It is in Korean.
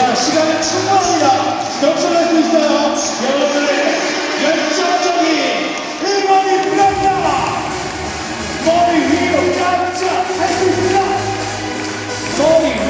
자, 시간은 충분합니다. 역전할 수 있어요. 여러분의 열정적인 응원이 필요합니다. 머리 위로 깜짝 할수 있습니다. 머리